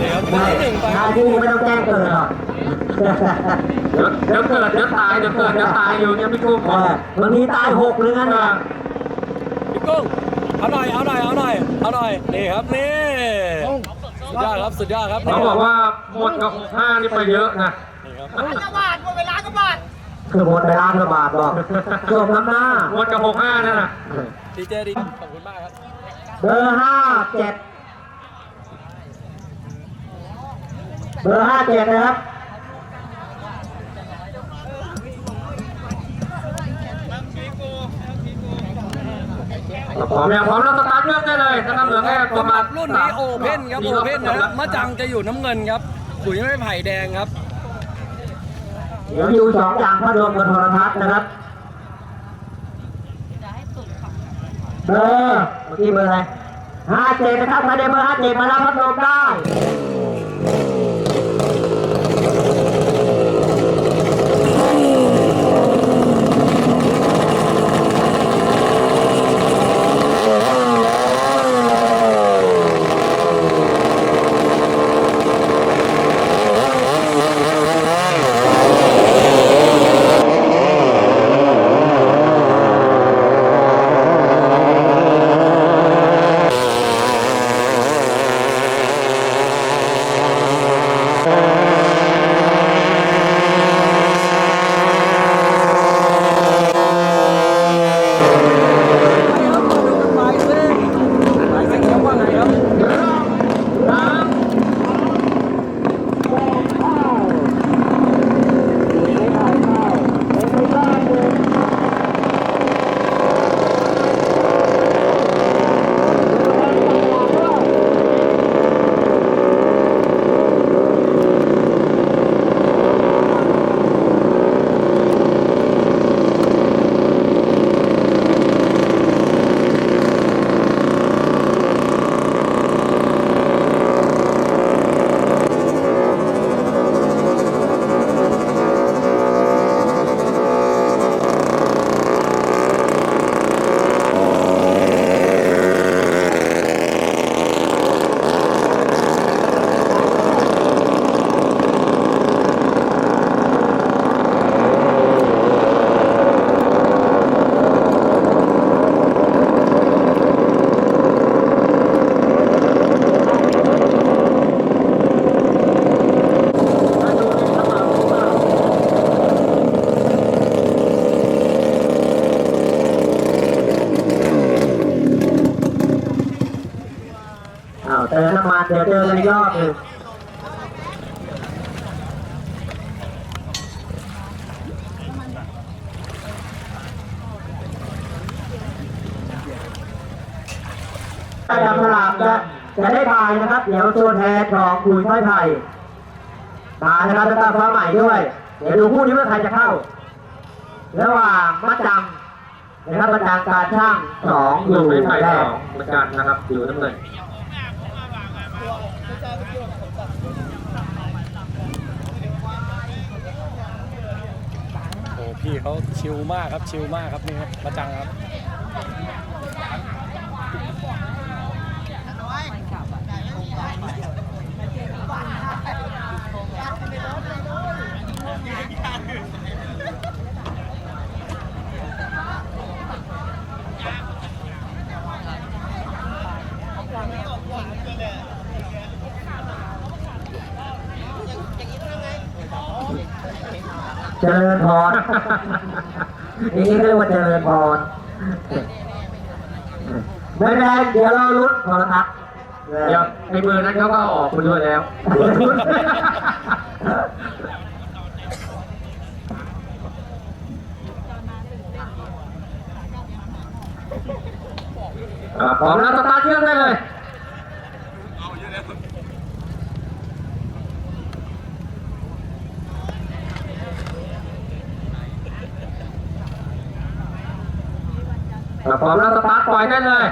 เดี๋ยวไม่หนึ่งไปหน้าที่ไม่ต้องแจ้งเกิดหรอกเดี๋ยวเกิดเดี๋ยวตายเดี๋ยวเกิดเดี๋ยวตายอยู่เนี่ยพี่กุ้งเออบางทีตายหกหรืองั้นนะพี่กุ้ง เอาหน่อยเอาหน่อยเอาหน่อยเอาหน่อยนี่ครับนี่สุดยอดครับสุดยอดครับเขาบอกว่าหมดกับหกห้านี่ไปเยอะนะนี่ครับ กระบาดหมดเวลากระบาดคือหมดไปล้านกว่าบาทบอกจบน้ำหน้า หมดกับหกห้านั่นน่ะดีเจดีขอบคุณมากครับเบอร์ห้าเจ็ดเบอร์ห้าเจ็ดนะครับ พร้อมยังพร้อมแล้วสตาร์ทเครื่องได้เลยนะครับเหลือแค่ประมาณรุ่นนี้โอเพ่นครับโอเพ่นนะมะจังจะอยู่น้ำเงินครับขุยไม่ไผ่แดงครับเดี๋ยวดูสองอย่างพัดลมกับโทรทัศน์นะครับเบอร์เมื่อกี้เบอร์อะไรห้าเจ็ดนะครับใครได้เบอร์ห้าเจ็ดมารับพัดลมได้ อกันอีกรอบหนึ่งถ้าจำสลากจะจะได้ถ่ายนะครับ เดี๋ยวตัวแทนของคุยไม้ไผ่มานะครับแล้วก็ฟ้าใหม่ด้วย เดี๋ยวดูคู่นี้ว่าใครจะเข้า ระหว่างมัดจังนะครับมัดจังการช่างสองอหลุยู่ดไม่ไผ่แรสกองเหมือนกันนะครับอยู่น้ำเงิน โอ้พี่เขาชิลมากครับชิลมากครับนี่ครับมะจังครับ เจริญพรอย่างนี้ก็เรียกว่าเจริญพรไม่เป็นไรเดี๋ยวเราลุ้นโทรทัศน์เดี๋ยวในมือนั้นเขาก็เอาออกมาด้วยแล้ว อ่าพร้อมแล้วสตาร์ทเครื่องได้เลย พร้อมแล้วสตาร์ทปล่อยได้เลย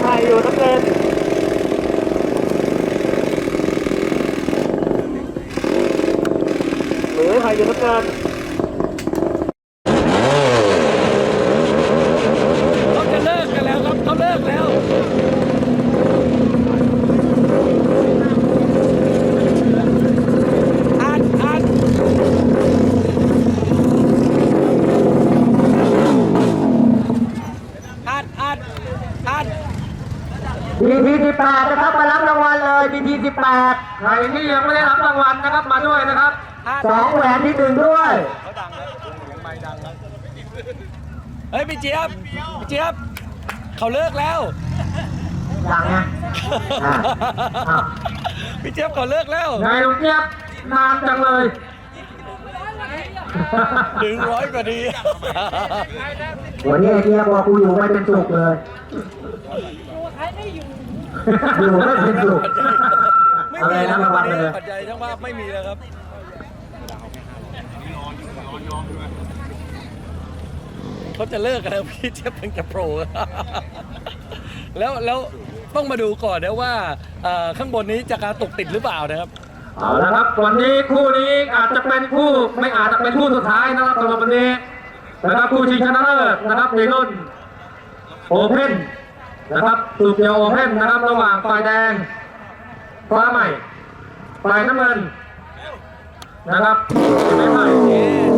ใครอยู่น้ำเงิน หรือยู่น้ำเงินเขาจะเลิกกันแล้วครับเขาเลิกแล้วอัดอัดอัดอัดอัดบีทีสิบแปดนะครับมารับรางวัลเลยบีทีสิบแปดใครที่ยังไม่ได้รับรางวัลนะครับมาด้วยนะครับ สองแหวนที่หนึ่งด้วยเฮ้ยพี่เจี๊ยบพี่เจี๊ยบเขาเลิกแล้วอย่างไงอะอะพี่เจี๊ยบเขาเลิกแล้วไงลุงเจี๊ยบนานจังเลยหนึ่งร้อยกว่าดีวันนี้ไอ้เนี่ยบอกกูอยู่ไม่เป็นสุขเลยอยู่ไม่เป็นสุขไม่อะไรมีนะรางวัลเลยปัจจัยทั้งว่าไม่มีแล้วครับ เขาจะเลิกกันแล้วพี่เจี๊ยบเพิ่งจะโปร แล้วแล้วต้องมาดูก่อนนะว่าเอ่อข้างบนนี้จะการตกติดหรือเปล่านะครับเอาละครับวันนี้คู่นี้อาจจะเป็นคู่ไม่อาจจะเป็นคู่สุดท้ายนะครับสำหรับวันนี้นะครับคู่ชิงชนะเลิศนะครับในรุ่นโอเพ่นนะครับสูบเดียวโอเพ่นนะครับระหว่างฝ่ายแดงฟ้าใหม่ฝ่ายน้ำเงิน นะครับไม่ไหม่